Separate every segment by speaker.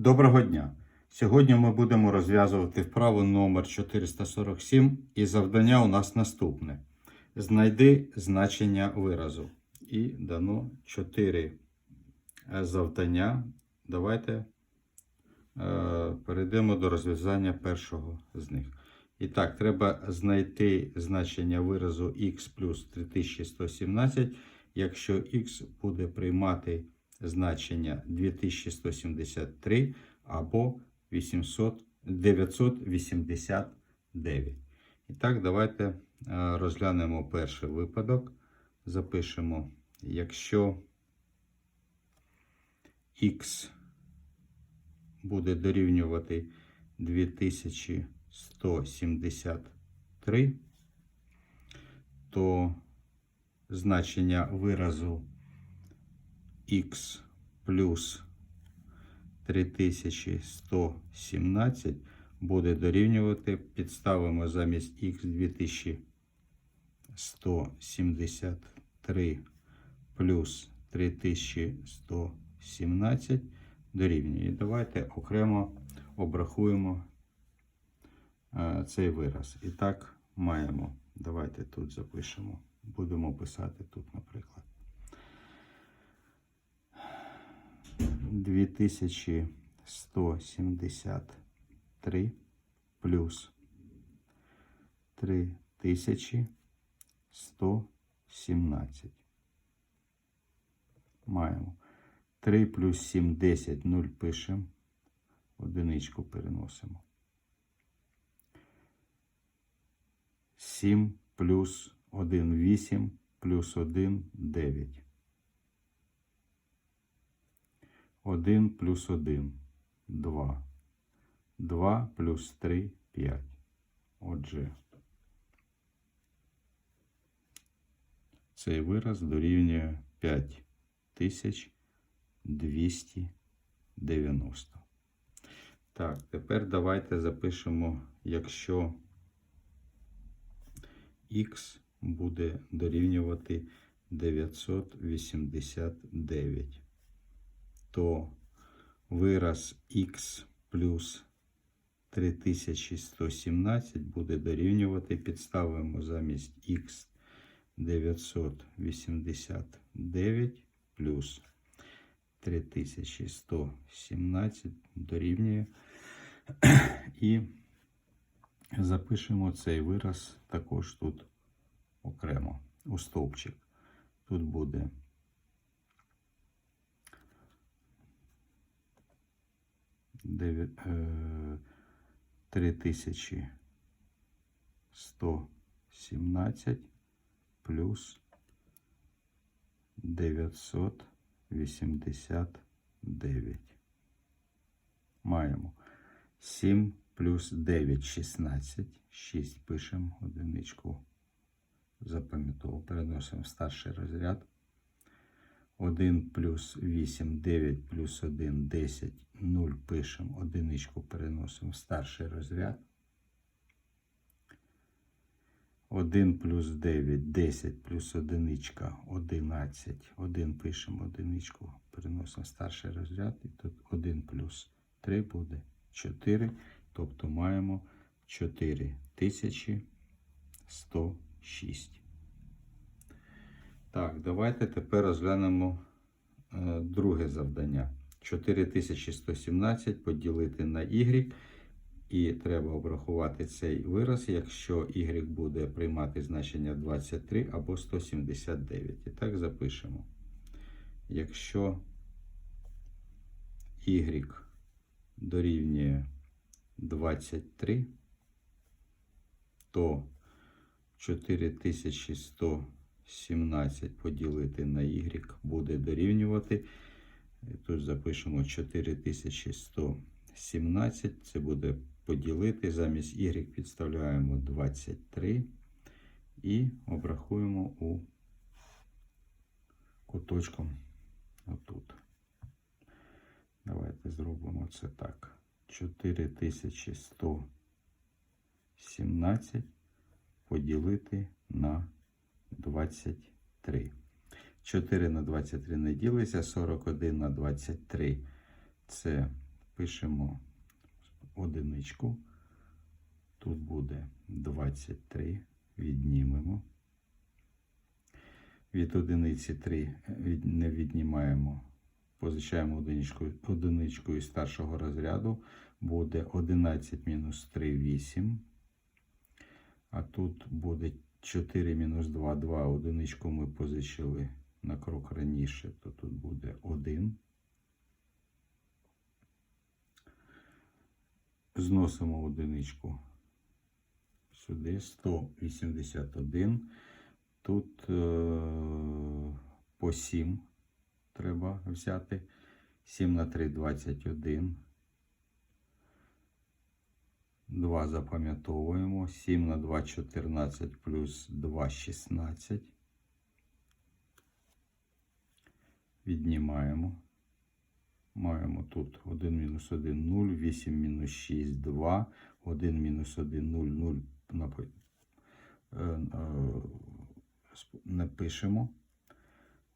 Speaker 1: Доброго дня! Сьогодні ми будемо розв'язувати вправу номер 447 і завдання у нас наступне. Знайди значення виразу. І дано 4 завдання. Давайте е, перейдемо до розв'язання першого з них. І так, треба знайти значення виразу x плюс 3117, якщо x буде приймати значення 2173 або 800, 989. І так, давайте е, розглянемо перший випадок. Запишемо, якщо x буде дорівнювати 2173, то значення виразу x плюс 3117 буде дорівнювати, підставимо замість x 2173 плюс 3117 дорівнює. Давайте окремо обрахуємо е, цей вираз. І так маємо. Давайте тут запишемо. Будемо писати тут, наприклад. 2173 плюс 3117. Маємо 3 плюс 7 10 0 пишемо. Одиничку переносимо. 7 плюс 1 8 плюс 1 9. 1 плюс 1 2. 2 плюс 3 5. Отже, цей вираз дорівнює 5290. Так, тепер давайте запишемо, якщо х буде дорівнювати 989 то вираз х плюс 3117 буде дорівнювати, підставимо замість х 989 плюс 3117 дорівнює. І запишемо цей вираз також тут окремо у стовпчик. Тут буде 3117 плюс 989. Маємо 7 плюс 9 16. 6 пишемо одиничку. Запам'ятовуємо, переносимо в старший розряд. 1 плюс 8, 9 плюс 1, 10, 0 пишемо, одиничку переносимо в старший розряд. 1 плюс 9, 10 плюс одиничка, 11, 1 пишемо одиничку, переносимо в старший розряд. І тут 1 плюс 3 буде 4, тобто маємо 4106. Так, давайте тепер розглянемо е, друге завдання. 4117 поділити на y. І треба обрахувати цей вираз, якщо y буде приймати значення 23 або 179. І так запишемо. Якщо y дорівнює 23, то 4100 17 поділити на y буде дорівнювати. Тут запишемо 4117. Це буде поділити. Замість y підставляємо 23 і обрахуємо у куточком отут. Давайте зробимо це так. 4117 поділити на 23. 4 на 23 не ділиться, 41 на 23 це пишемо одиничку. Тут буде 23, віднімемо. Від одиниці 3 від, не віднімаємо, позичаємо одиничку, одиничку із старшого розряду. Буде 11 мінус 3, 8. А тут буде 4 мінус 2, 2. Одиничку ми позичили на крок раніше, то тут буде 1. Зносимо одиничку сюди 181. Тут е, по 7 треба взяти. 7 на 3 21. 2 запам'ятовуємо. 7 на 2 14 плюс 2 16. Віднімаємо. Маємо тут 1 мінус 1 0, 8 мінус 6 2, 1 мінус 1 0 0 напи- е, е, напишемо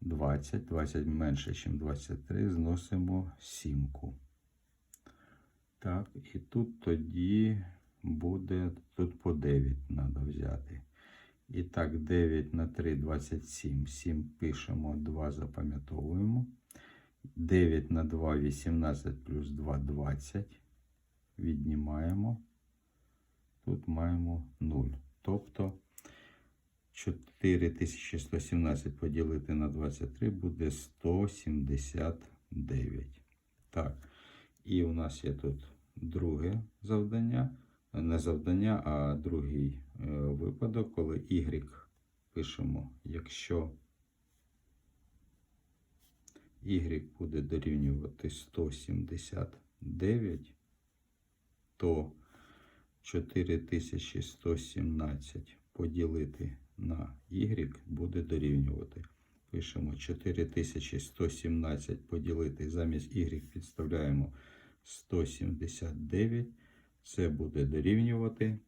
Speaker 1: 20, 20 менше, ніж 23, зносимо 7. Так, і тут тоді буде, тут по 9 треба взяти. І так, 9 на 3, 27, 7 пишемо, 2 запам'ятовуємо. 9 на 2, 18 плюс 2, 20. Віднімаємо. Тут маємо 0. Тобто 4117 поділити на 23 буде 179. Так. І у нас є тут друге завдання. Не завдання, а другий е, випадок, коли y пишемо, якщо y буде дорівнювати 179, то 4117 поділити на y буде дорівнювати. Пишемо 4117 поділити замість y підставляємо 179. Це буде дорівнювати.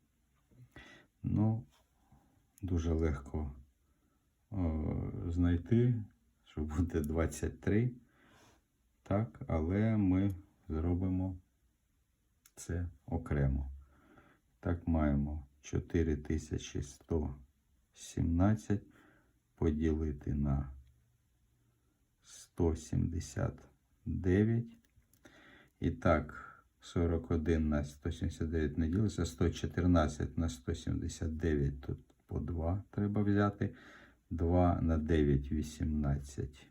Speaker 1: Ну, дуже легко о, знайти, що буде 23. Так, але ми зробимо це окремо. Так, маємо 4117 поділити на 179. І так, 41 на 179 не ділиться, 114 на 179 тут по 2 треба взяти. 2 на 9 18.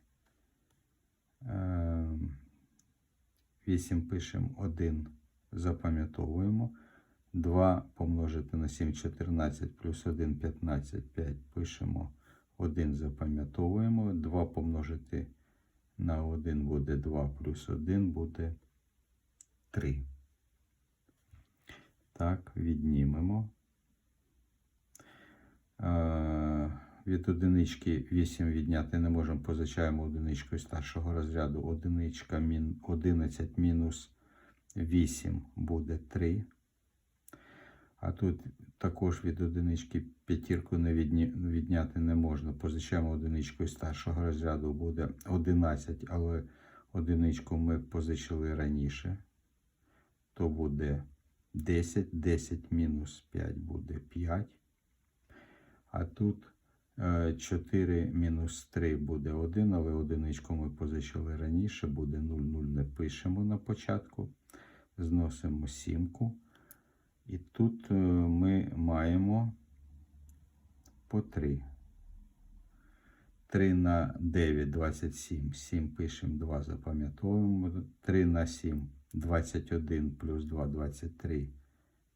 Speaker 1: 8 пишемо 1, запам'ятовуємо. 2 помножити на 7 14 плюс 1 15 5 пишемо 1 запам'ятовуємо. 2 помножити на 1 буде 2 плюс 1 буде 3. Так, віднімемо. Е, Від одинички 8 відняти не можемо, позичаємо одиничку із старшого розряду. Одиничка 11 мінус 8 буде 3. А тут також від одинички п'ятірку не відняти не можна. Позичаємо одиничку із старшого розряду буде 11, але одиничку ми позичили раніше. То буде 10, 10 мінус 5 буде 5. А тут е, 4 мінус 3 буде 1, але одиничку ми позичили раніше, буде 0, 0 не пишемо на початку. Зносимо сімку. І тут е, ми маємо по 3. 3 на 9 27. 7 пишемо 2, запам'ятовуємо. 3 на 7 21 плюс 2 23.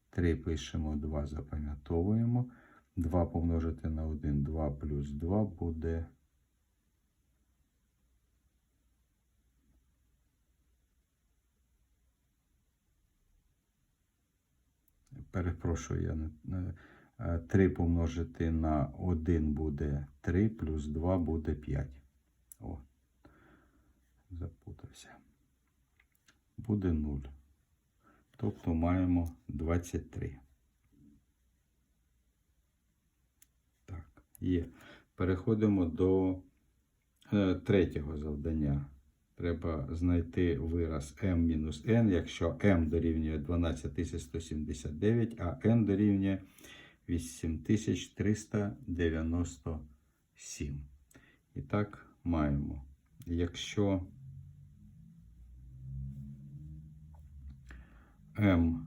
Speaker 1: 3 пишемо 2, запам'ятовуємо. 2 помножити на 1, 2 плюс 2 буде. Перепрошую, я не. не- е, 3 помножити на 1 буде 3, плюс 2 буде 5. О, запутався. Буде 0. Тобто маємо 23. Так, є. Переходимо до е, третього завдання. треба знайти вираз m-n, якщо m дорівнює 12179, а n дорівнює 8397. І так маємо. Якщо m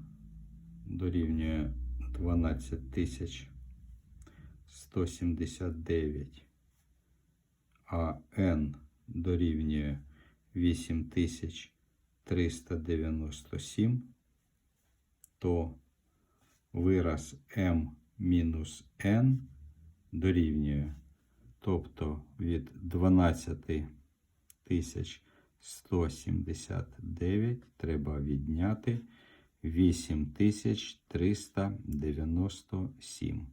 Speaker 1: дорівнює 12179, а n дорівнює 8397, то вираз m мінус n дорівнює, тобто від 12179 треба відняти 8397.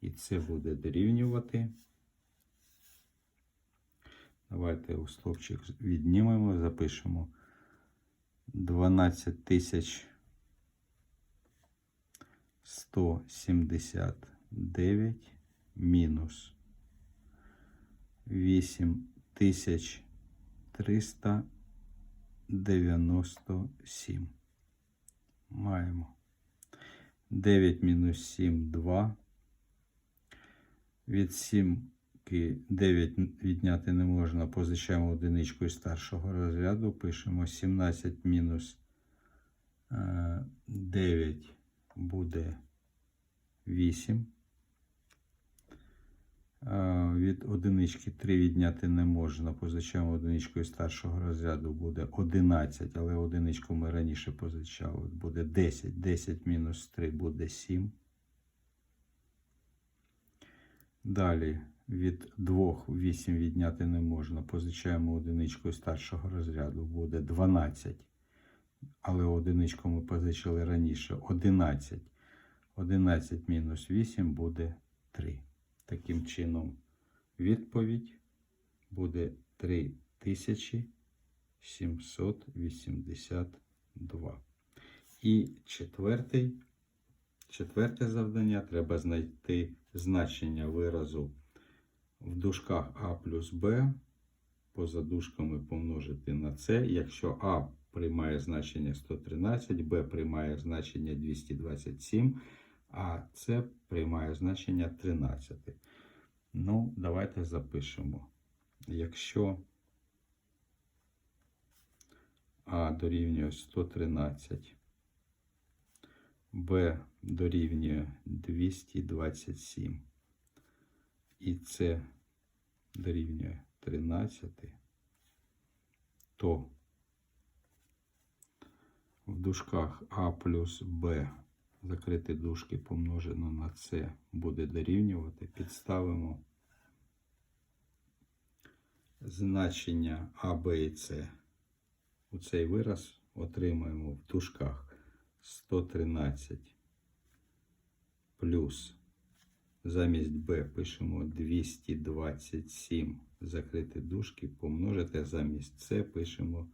Speaker 1: І це буде дорівнювати. Давайте у віднімемо, запишемо 12 тисяч 179 мінус 8 тисяч 397. Маємо 9 мінус 7 2. Від 7 9 відняти не можна, позичаємо одиничку із старшого розряду, пишемо 17 мінус 9 буде 8. Від одинички 3 відняти не можна, позичаємо одиничку із старшого розряду, буде 11, але одиничку ми раніше позичали, буде 10. 10 мінус 3 буде 7. Далі від 2 8 відняти не можна. Позичаємо одиничку старшого розряду. Буде 12. Але одиничку ми позичили раніше. 11. 11 мінус 8 буде 3. Таким чином, відповідь буде 3782. І четвертий, четверте завдання треба знайти значення виразу в дужках А плюс Б поза дужками помножити на С. Якщо А приймає значення 113, Б приймає значення 227, а С приймає значення 13. Ну, давайте запишемо. Якщо А дорівнює 113, Б дорівнює 227 і це дорівнює 13, то в дужках А плюс Б закрити дужки помножено на С буде дорівнювати. Підставимо значення А, Б і С. У цей вираз отримаємо в дужках 113 плюс Замість b пишемо 227 закрити дужки, помножити замість c пишемо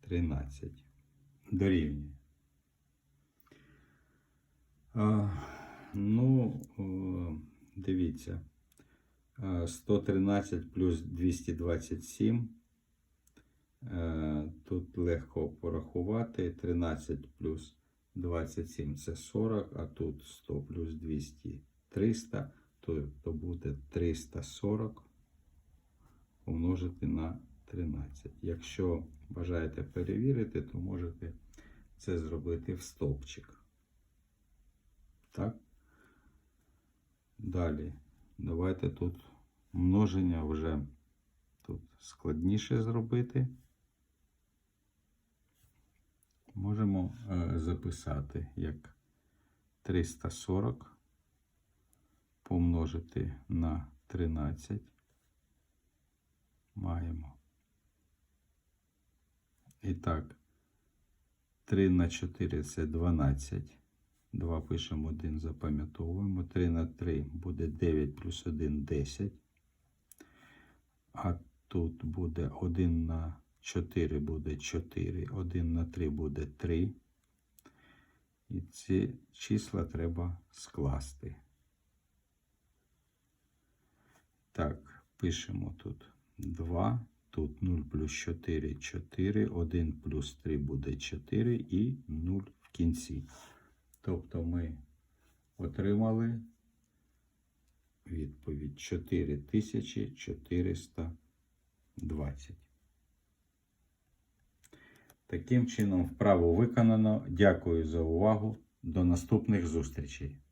Speaker 1: 13. Дорівнює. Ну, дивіться. 113 плюс 227. Е, тут легко порахувати. 13 плюс 27 це 40, а тут 100 плюс 200. 300, то, буде 340 помножити на 13. Якщо бажаєте перевірити, то можете це зробити в стовпчик. Так? Далі. Давайте тут множення вже тут складніше зробити. Можемо е, записати як 340 помножити на 13. Маємо. І так, 3 на 4 це 12. 2 пишемо 1, запам'ятовуємо. 3 на 3 буде 9 плюс 1 10. А тут буде 1 на 4 буде 4, 1 на 3 буде 3. І ці числа треба скласти. Так, пишемо тут 2, тут 0 плюс 4 4, 1 плюс 3 буде 4 і 0 в кінці. Тобто ми отримали відповідь 4420. Таким чином, вправо виконано. Дякую за увагу. До наступних зустрічей.